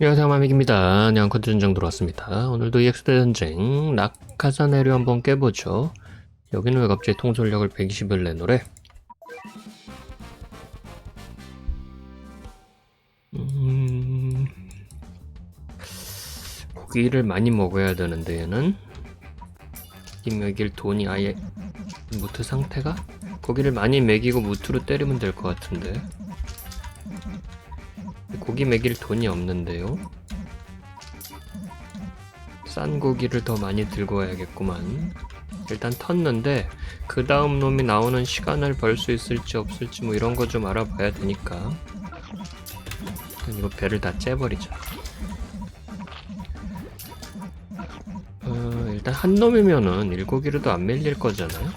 안녕하세요 마믹입니다. 냥코드 전쟁 들어왔습니다. 오늘도 EX 대 전쟁 낙하산 내류 한번 깨보죠. 여기는 왜 갑자기 통솔력을 120을 내노래? 음... 고기를 많이 먹어야 되는데 얘는 이 먹일 돈이 아예 무트 상태가? 고기를 많이 먹이고 무트로 때리면 될 것 같은데 고기 먹일 돈이 없는데요. 싼 고기를 더 많이 들고 와야겠구만. 일단 텄는데 그 다음 놈이 나오는 시간을 벌 수 있을지 없을지 뭐 이런 거 좀 알아봐야 되니까 일단 이거 배를 다 째버리자. 어, 일단 한 놈이면은 일고기로도 안 밀릴 거잖아요.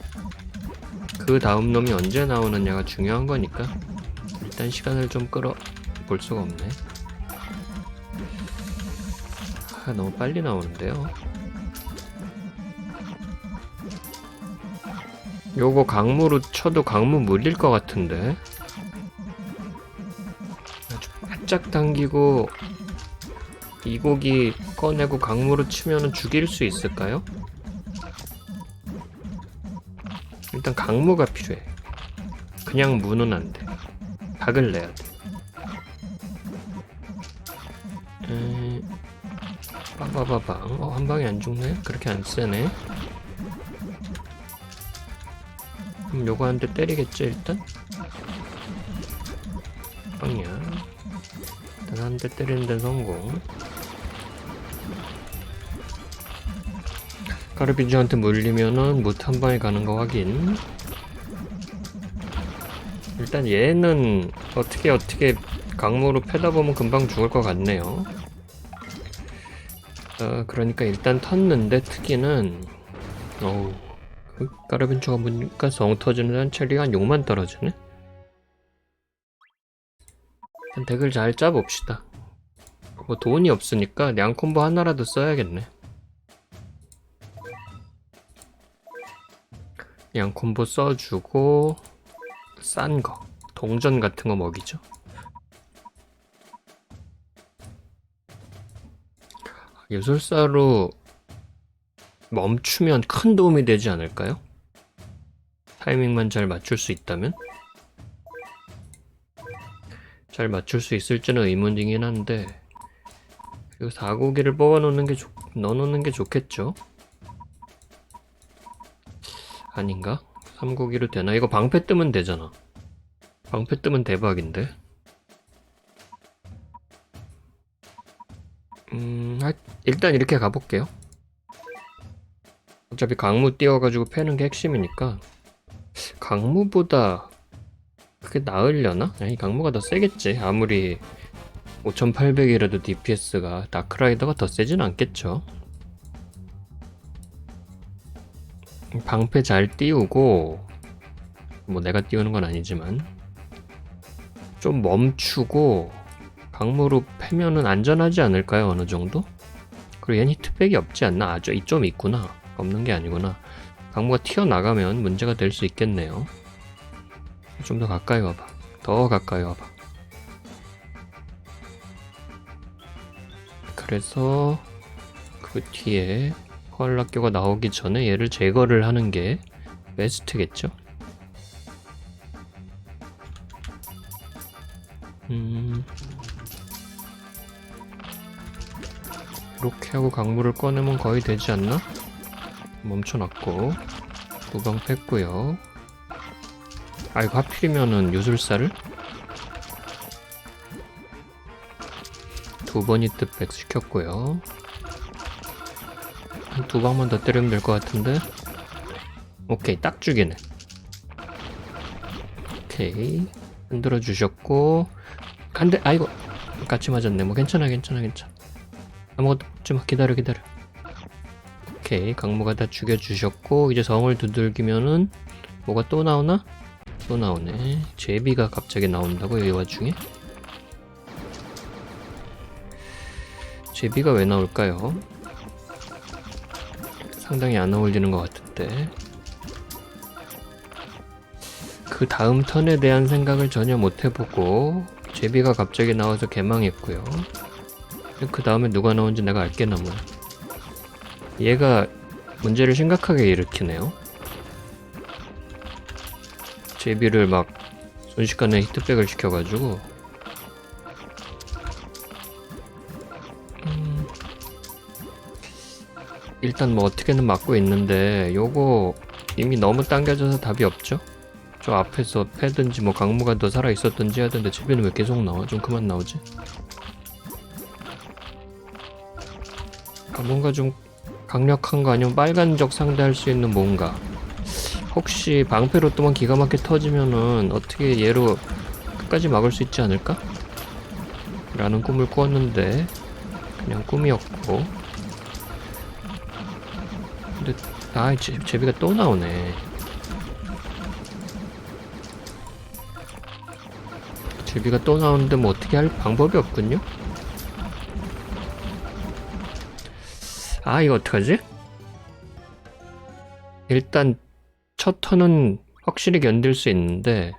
그 다음 놈이 언제 나오느냐가 중요한 거니까 일단 시간을 좀 끌어 볼 수가 없네. 아, 너무 빨리 나오는데요. 요거 강무로 쳐도 강무 물릴 것 같은데. 아주 바짝 당기고 이 고기 꺼내고 강무로 치면은 죽일 수 있을까요? 일단 강무가 필요해. 그냥 무는 안 돼. 각을 내야 돼. 에... 빵바바방 어, 한 방에 안 죽네? 그렇게 안 세네. 그럼 요거 한 대 때리겠지 일단? 빵이야. 일단 한 대 때리는 데 성공. 가르비주한테 물리면은 못 한 방에 가는 거 확인. 일단 얘는 어떻게 어떻게 강무로 패다 보면 금방 죽을 것 같네요. 어, 그러니까 일단 텄는데 특이는 어우 그 까르빈초가 보니까 성 터지는 한 체리가 한 6만 떨어지네. 일단 덱을 잘 짜봅시다. 뭐 돈이 없으니까 냥콤보 하나라도 써야겠네. 냥콤보 써주고 싼 거, 동전 같은 거 먹이죠. 예술사로 멈추면 큰 도움이 되지 않을까요? 타이밍만 잘 맞출 수 있다면? 잘 맞출 수 있을지는 의문이긴 한데 그리고 4고기를 뽑아 놓는 게 좋, 넣어 놓는 게 좋겠죠? 아닌가? 3고기로 되나? 이거 방패 뜨면 되잖아. 방패 뜨면 대박인데. 일단 이렇게 가볼게요. 어차피 강무 띄워가지고 패는 게 핵심이니까 강무보다 그게 나으려나? 아니 강무가 더 세겠지. 아무리 5800이라도 DPS가 다크라이더가 더 세진 않겠죠. 방패 잘 띄우고 뭐 내가 띄우는 건 아니지만 좀 멈추고 강무로 패면은 안전하지 않을까요? 어느 정도? 그리고 얘는 히트백이 없지 않나? 아, 저이좀 있구나. 없는 게 아니구나. 강무가 튀어나가면 문제가 될 수 있겠네요. 좀 더 가까이 와봐. 더 가까이 와봐. 그래서 그 뒤에 코알라교가 나오기 전에 얘를 제거를 하는 게 베스트겠죠? 음... 이렇게 하고 강물을 꺼내면 거의 되지 않나? 멈춰놨고 무방 뺐고요. 아 이거 하필이면은 유술사를? 두 번이 뜻백 시켰고요. 한 두 방만 더 때리면 될 것 같은데? 오케이 딱 죽이네. 오케이 흔들어 주셨고 한대 아이고 같이 맞았네. 뭐 괜찮아 괜찮아 괜찮아 아무것도 좀 기다려 기다려. 오케이 강무가 다 죽여주셨고 이제 성을 두들기면은 뭐가 또 나오나? 또 나오네. 제비가 갑자기 나온다고 이 와중에? 제비가 왜 나올까요? 상당히 안 어울리는 것 같은데. 그 다음 턴에 대한 생각을 전혀 못 해보고 제비가 갑자기 나와서 개망했고요 그 다음에 누가 나온지 내가 알겠나 뭐야. 얘가 문제를 심각하게 일으키네요. 제비를 막 순식간에 히트백을 시켜가지고 음, 일단 뭐 어떻게는 막고 있는데 요거 이미 너무 당겨져서 답이 없죠? 저 앞에서 패든지 뭐 강무가 더 살아 있었든지 해야 되는데 제비는 왜 계속 나와? 좀 그만 나오지? 뭔가 좀 강력한 거 아니면 빨간적 상대할 수 있는 뭔가? 혹시 방패로 또만 기가 막히게 터지면은 어떻게 얘로 끝까지 막을 수 있지 않을까? 라는 꿈을 꾸었는데 그냥 꿈이었고. 근데 아 제, 제비가 또 나오네. 제비가 또 나오는데 뭐 어떻게 할 방법이 없군요 아 이거 어떡하지? 일단 첫 턴은 확실히 견딜 수 있는데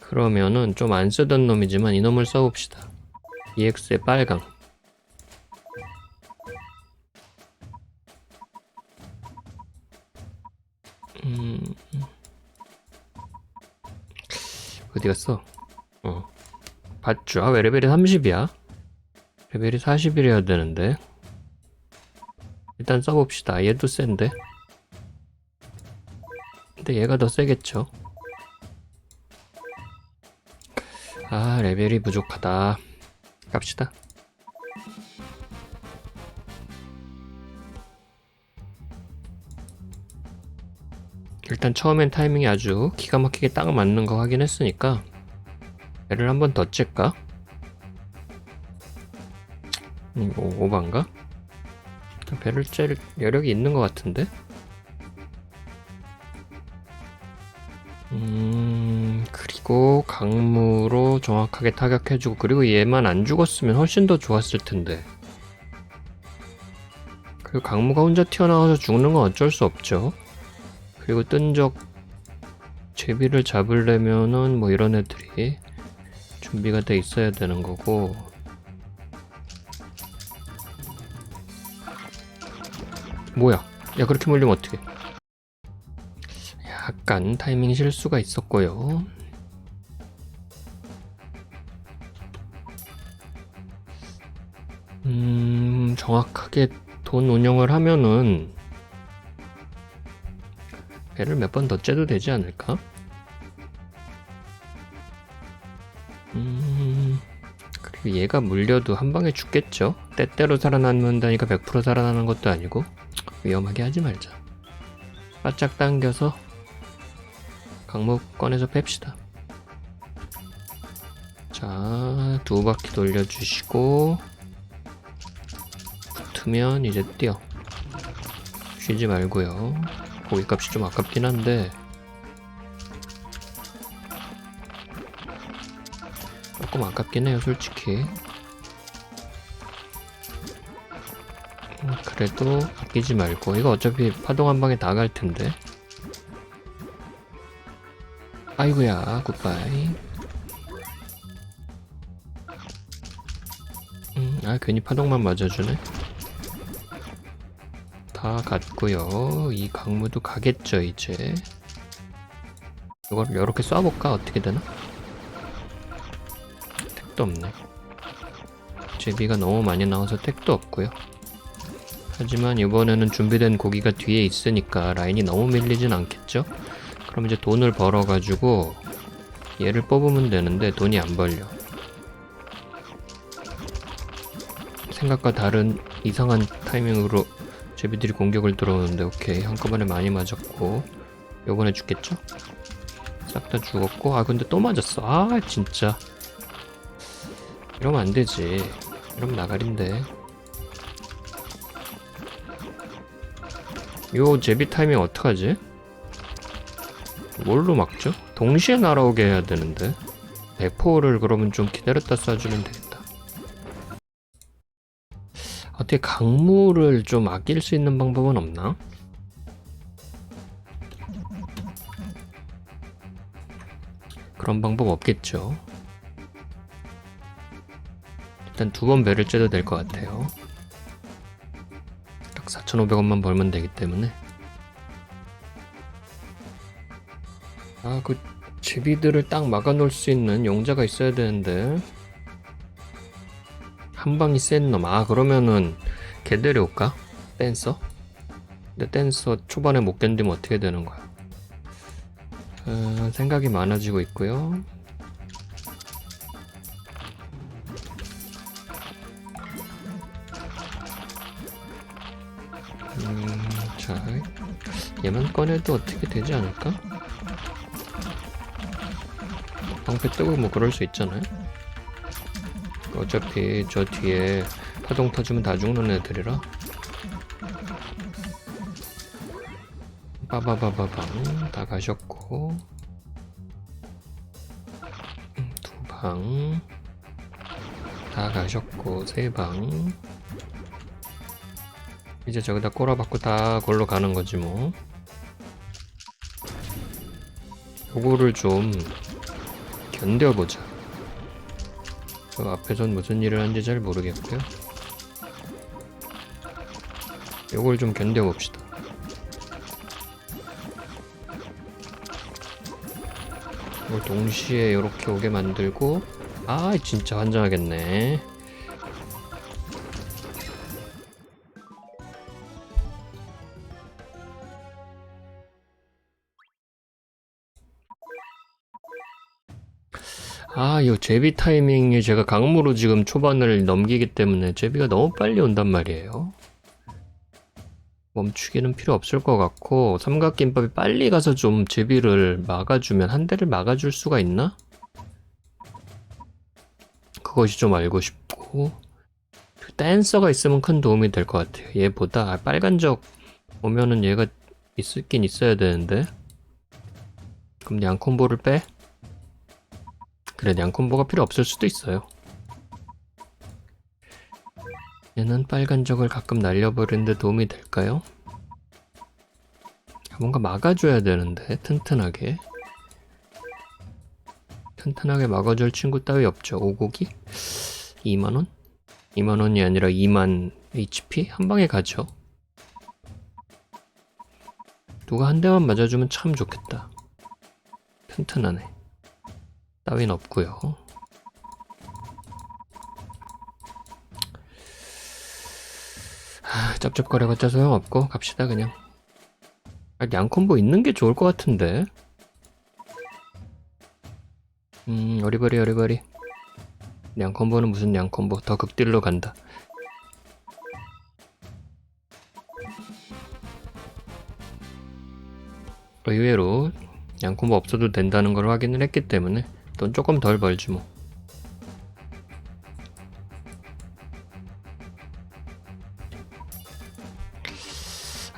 그러면은 좀 안 쓰던 놈이지만 이놈을 써봅시다 EX의 빨강 음... 어디 갔어? 어 봤죠? 아, 왜 레벨이 30이야? 레벨이 40이래야 되는데. 일단 써봅시다. 얘도 센데. 근데 얘가 더 세겠죠? 아 레벨이 부족하다. 갑시다. 일단 처음엔 타이밍이 아주 기가 막히게 딱 맞는 거 확인했으니까 얘를 한 번 더 찔까? 음, 오, 오반가? 배를 짤 여력이 있는 것 같은데? 음, 그리고 강무로 정확하게 타격해주고, 그리고 얘만 안 죽었으면 훨씬 더 좋았을 텐데. 그리고 강무가 혼자 튀어나와서 죽는 건 어쩔 수 없죠. 그리고 뜬적 제비를 잡으려면은 뭐 이런 애들이 준비가 돼 있어야 되는 거고, 뭐야? 야 그렇게 몰리면 어떡해? 약간 타이밍 실수가 있었고요. 음, 정확하게 돈 운영을 하면은 배를 몇 번 더 째도 되지 않을까? 음, 그리고 얘가 물려도 한 방에 죽겠죠? 때때로 살아남는다니까 100% 살아나는 것도 아니고. 위험하게 하지 말자. 바짝 당겨서 강목 꺼내서 뺍시다. 자, 두 바퀴 돌려주시고 붙으면 이제 뛰어. 쉬지 말고요. 고기값이 좀 아깝긴 한데 조금 아깝긴 해요, 솔직히. 그래도 아끼지 말고. 이거 어차피 파동 한 방에 다갈 텐데. 아이고야 굿바이. 음, 아 괜히 파동만 맞아주네. 다 갔고요. 이 강무도 가겠죠 이제. 이걸 이렇게 쏴볼까? 어떻게 되나? 택도 없네. 제비가 너무 많이 나와서 택도 없고요 하지만 이번에는 준비된 고기가 뒤에 있으니까 라인이 너무 밀리진 않겠죠? 그럼 이제 돈을 벌어가지고 얘를 뽑으면 되는데 돈이 안 벌려. 생각과 다른 이상한 타이밍으로 제비들이 공격을 들어오는데 오케이 한꺼번에 많이 맞았고 요번에 죽겠죠? 싹 다 죽었고 아 근데 또 맞았어 아 진짜 이러면 안 되지 이러면 나가린데 요 제비 타이밍 어떡하지? 뭘로 막죠? 동시에 날아오게 해야 되는데 대포를 그러면 좀 기다렸다 쏴주면 되겠다 어떻게 강물을 좀 아낄 수 있는 방법은 없나? 그런 방법 없겠죠 일단 두 번 배를 째도 될 것 같아요. 딱 4,500원만 벌면 되기 때문에. 아, 그 제비들을 딱 막아 놓을 수 있는 용자가 있어야 되는데. 한 방이 센 놈. 아, 그러면은 걔 데려올까? 댄서? 근데 댄서 초반에 못 견디면 어떻게 되는 거야? 어, 생각이 많아지고 있고요. 자, 얘만 꺼내도 어떻게 되지 않을까? 방패 뜨고 뭐 그럴 수 있잖아요. 어차피 저 뒤에 파동 터지면 다 죽는 애들이라. 빠바바바방 다 가셨고 음, 두방 다 가셨고 세방 이제 저기다 꼬라박고 다 골로 가는 거지 뭐. 요거를 좀 견뎌보자. 저 앞에선 무슨 일을 하는지 잘 모르겠고요. 요걸 좀 견뎌봅시다. 이걸 동시에 이렇게 오게 만들고 아 진짜 환장하겠네 아, 이 제비 타이밍이 제가 강무로 지금 초반을 넘기기 때문에 제비가 너무 빨리 온단 말이에요. 멈추기는 필요 없을 것 같고 삼각김밥이 빨리 가서 좀 제비를 막아주면 한 대를 막아줄 수가 있나? 그것이 좀 알고 싶고 그 댄서가 있으면 큰 도움이 될 것 같아요. 얘보다 아, 빨간 적 오면은 얘가 있긴 있어야 되는데 그럼 양콤보를 빼? 그래 양콤보가 필요 없을 수도 있어요. 얘는 빨간 적을 가끔 날려버리는데 도움이 될까요? 뭔가 막아줘야 되는데 튼튼하게 튼튼하게 막아줄 친구 따위 없죠 오고기? 2만원? 2만원이 아니라 2만 HP? 한 방에 가죠 누가 한 대만 맞아주면 참 좋겠다 튼튼하네 따윈 없고요. 아, 짭짭거려봤자 소용없고 갑시다 그냥. 아, 양콤보 있는 게 좋을 것 같은데. 음 어리버리 어리버리. 양콤보는 무슨 양콤보? 더 극딜로 간다. 의외로 양콤보 없어도 된다는 걸 확인을 했기 때문에 돈 조금 덜 벌지 뭐.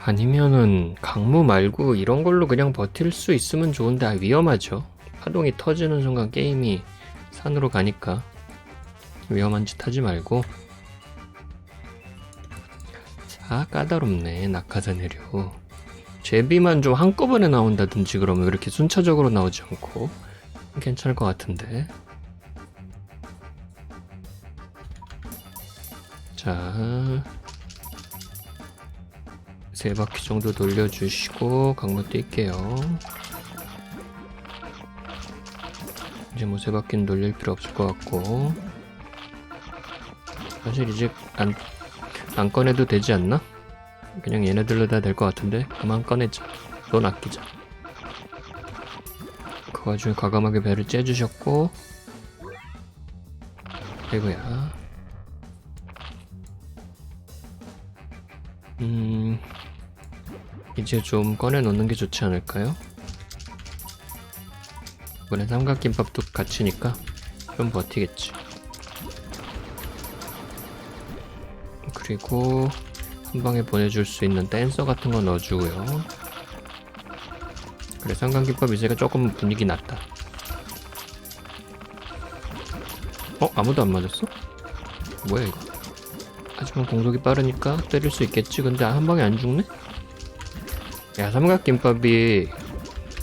아니면은 강무 말고 이런 걸로 그냥 버틸 수 있으면 좋은데 아, 위험하죠. 파동이 터지는 순간 게임이 산으로 가니까 위험한 짓 하지 말고. 아 까다롭네 낙하산해류. 제비만 좀 한꺼번에 나온다든지 그러면 왜 이렇게 순차적으로 나오지 않고 괜찮을 것 같은데 자 세 바퀴 정도 돌려주시고 강로 뛸게요. 이제 뭐 세 바퀴는 돌릴 필요 없을 것 같고 사실 이제 안, 안 꺼내도 되지 않나? 그냥 얘네들로 다 될 것 같은데 그만 꺼내자. 돈 아끼자. 그 와중에 과감하게 배를 째주셨고 아이고야 음 이제 좀 꺼내 놓는 게 좋지 않을까요? 이번엔 삼각김밥도 같이니까 좀 버티겠지. 그리고 한 방에 보내줄 수 있는 댄서 같은 거 넣어주고요. 그래 삼각김밥 이제가 조금 분위기 났다. 어 아무도 안 맞았어? 뭐야 이거? 하지만 공속이 빠르니까 때릴 수 있겠지. 근데 한 방에 안 죽네? 야 삼각김밥이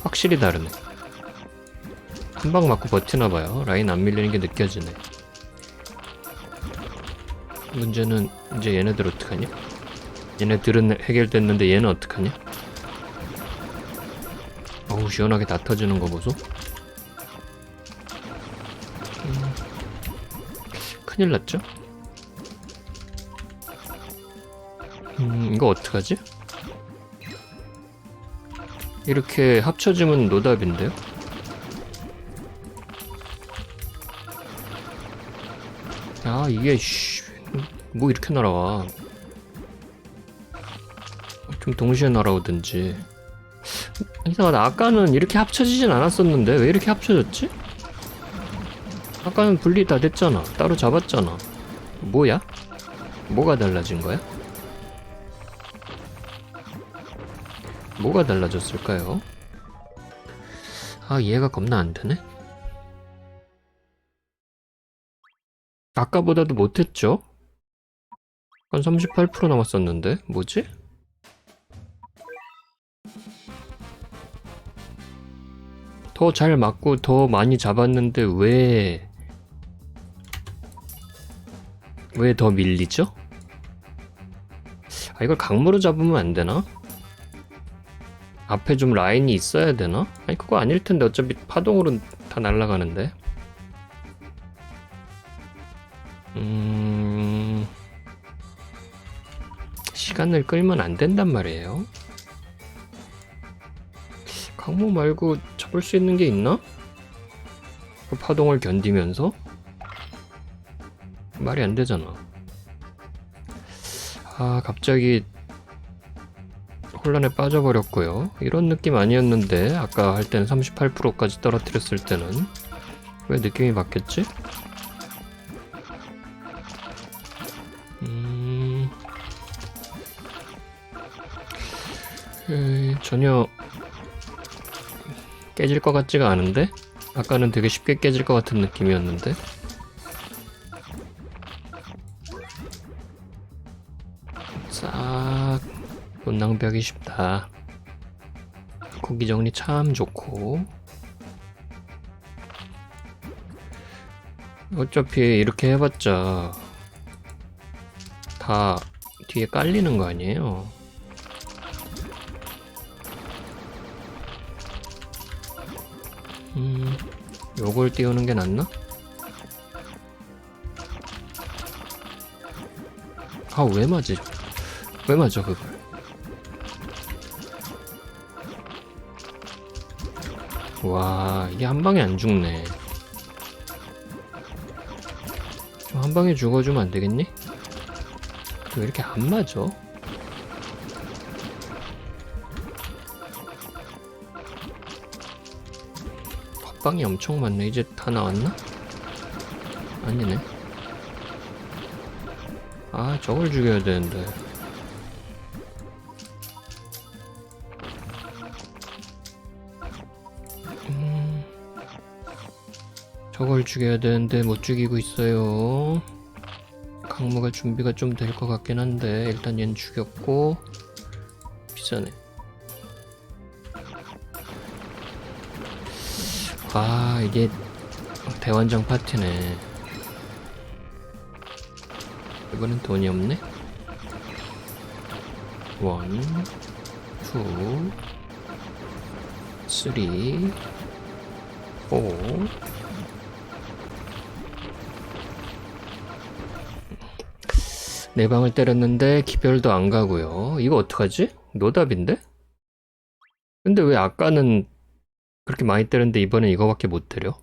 확실히 다르네 한 방 맞고 버티나봐요 라인 안 밀리는 게 느껴지네 문제는 이제 얘네들 어떡하냐? 얘네들은 해결됐는데 얘는 어떡하냐? 시원하게 다 터지는 거 보소. 음, 큰일 났죠? 음 이거 어떡하지? 이렇게 합쳐지면 노답인데요? 아 이게 씨, 뭐 이렇게 날아와 좀 동시에 날아오든지 이상하다 아까는 이렇게 합쳐지진 않았었는데 왜 이렇게 합쳐졌지? 아까는 분리 다 됐잖아 따로 잡았잖아 뭐야? 뭐가 달라진 거야? 뭐가 달라졌을까요? 아 이해가 겁나 안 되네 아까보다도 못했죠? 한 38% 남았었는데 뭐지? 더 잘 맞고 더 많이 잡았는데 왜... 왜 더 밀리죠? 아 이걸 강무로 잡으면 안 되나? 앞에 좀 라인이 있어야 되나? 아니 그거 아닐 텐데 어차피 파동으로 다 날아가는데 음... 시간을 끌면 안 된단 말이에요. 강모 말고 잡을 수 있는 게 있나? 그 파동을 견디면서? 말이 안 되잖아. 아, 갑자기 혼란에 빠져버렸고요. 이런 느낌 아니었는데, 아까 할 때는 38%까지 떨어뜨렸을 때는. 왜 느낌이 바뀌었지? 음... 전혀 깨질 것 같지가 않은데? 아까는 되게 쉽게 깨질 것 같은 느낌이었는데? 싹 못낭비하기 쉽다. 고기 정리 참 좋고 어차피 이렇게 해봤자 다 뒤에 깔리는 거 아니에요? 음, 요걸 띄우는 게 낫나? 아, 왜 맞지? 왜 맞아, 그걸? 와, 이게 한 방에 안 죽네. 좀 한 방에 죽어주면 안 되겠니? 왜 이렇게 안 맞아? 헛방이 엄청 많네. 이제 다 나왔나? 아니네. 아, 저걸 죽여야 되는데. 음, 저걸 죽여야 되는데 못 죽이고 있어요. 강무가 준비가 좀 될 것 같긴 한데 일단 얘는 죽였고 비싸네. 아 이게 대환장 파티네. 이번엔 돈이 없네. 원, 투, 쓰리, 오. 네 방을 때렸는데 기별도 안 가고요. 이거 어떡하지? 노답인데? 근데 왜 아까는 그렇게 많이 때렸는데 이번엔 이거밖에 못 때려?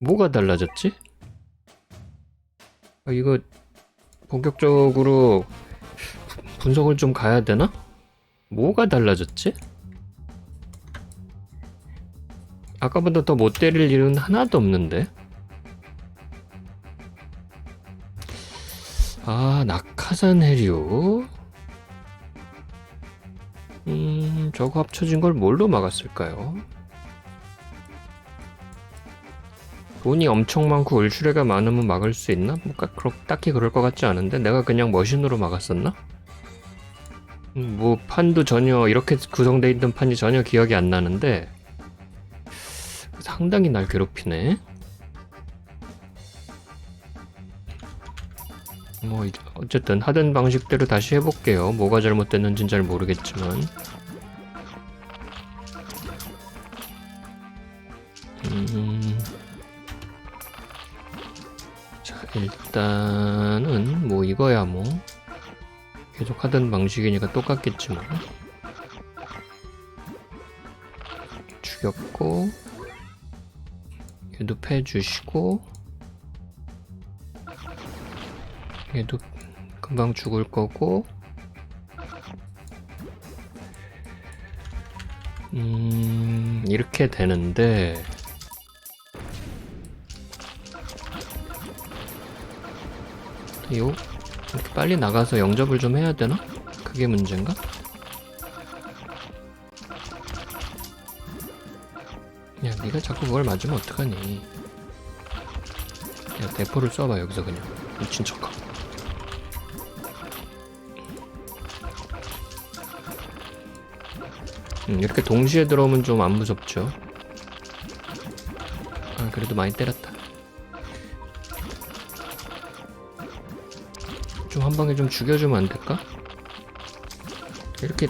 뭐가 달라졌지? 아, 이거 본격적으로 분- 분석을 좀 가야 되나? 뭐가 달라졌지? 아까보다 더 못 때릴 일은 하나도 없는데? 아, 낙하산 해류. 저거 합쳐진 걸 뭘로 막았을까요? 돈이 엄청 많고 울슈레가 많으면 막을 수 있나? 뭔가 그렇, 딱히 그럴 것 같지 않은데 내가 그냥 머신으로 막았었나? 음, 뭐 판도 전혀 이렇게 구성되어 있던 판이 전혀 기억이 안 나는데 상당히 날 괴롭히네. 뭐 이- 어쨌든 하던 방식대로 다시 해볼게요. 뭐가 잘못됐는지는 잘 모르겠지만. 음. 자 일단은 뭐 이거야 뭐. 계속 하던 방식이니까 똑같겠지만. 죽였고 얘도 패주시고 얘도 금방 죽을 거고. 음 이렇게 되는데 요 이렇게 빨리 나가서 영접을 좀 해야 되나? 그게 문제인가? 야 네가 자꾸 그걸 맞으면 어떡하니? 야 대포를 쏴봐 여기서 그냥. 미친 척하고 음, 이렇게 동시에 들어오면 좀 안 무섭죠? 아 그래도 많이 때렸다 방에 좀 죽여주면 안 될까? 이렇게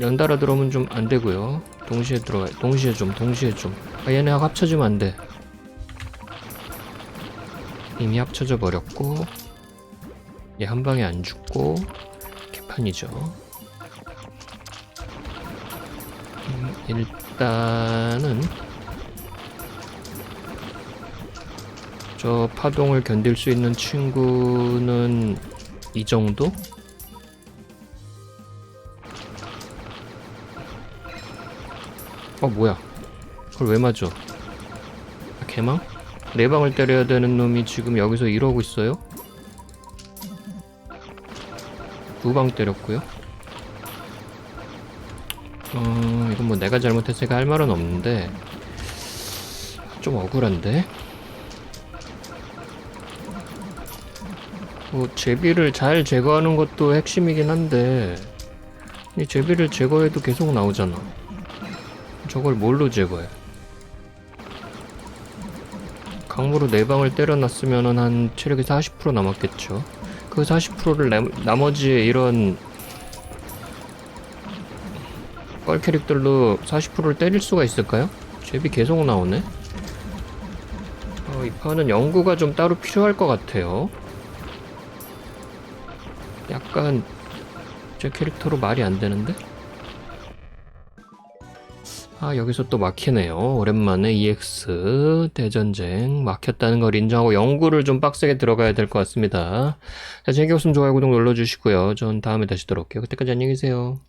연달아 들어오면 좀 안 되고요. 동시에 들어가, 동시에 좀, 동시에 좀. 아, 얘네하고 합쳐지면 안 돼. 이미 합쳐져 버렸고, 얘 한 방에 안 죽고, 개판이죠. 음, 일단은 저 파동을 견딜 수 있는 친구는 이 정도? 어 뭐야 그걸 왜 맞아 아, 개망? 네 방을 때려야 되는 놈이 지금 여기서 이러고 있어요? 두 방 때렸고요 어 이건 뭐 내가 잘못했으니까 할 말은 없는데 좀 억울한데 뭐 제비를 잘 제거하는 것도 핵심이긴 한데 이 제비를 제거해도 계속 나오잖아. 저걸 뭘로 제거해? 강무로 네 방을 때려놨으면은 한 체력이 40% 남았겠죠. 그 40%를 나머지 이런 뻘 캐릭들로 40%를 때릴 수가 있을까요? 제비 계속 나오네? 어, 이 판은 연구가 좀 따로 필요할 것 같아요 약간 제 캐릭터로 말이 안 되는데? 아 여기서 또 막히네요. 오랜만에 EX 대전쟁 막혔다는 걸 인정하고 연구를 좀 빡세게 들어가야 될 것 같습니다. 자 재미없으면 좋아요 구독 눌러주시고요. 전 다음에 다시 돌아올게요. 그때까지 안녕히 계세요.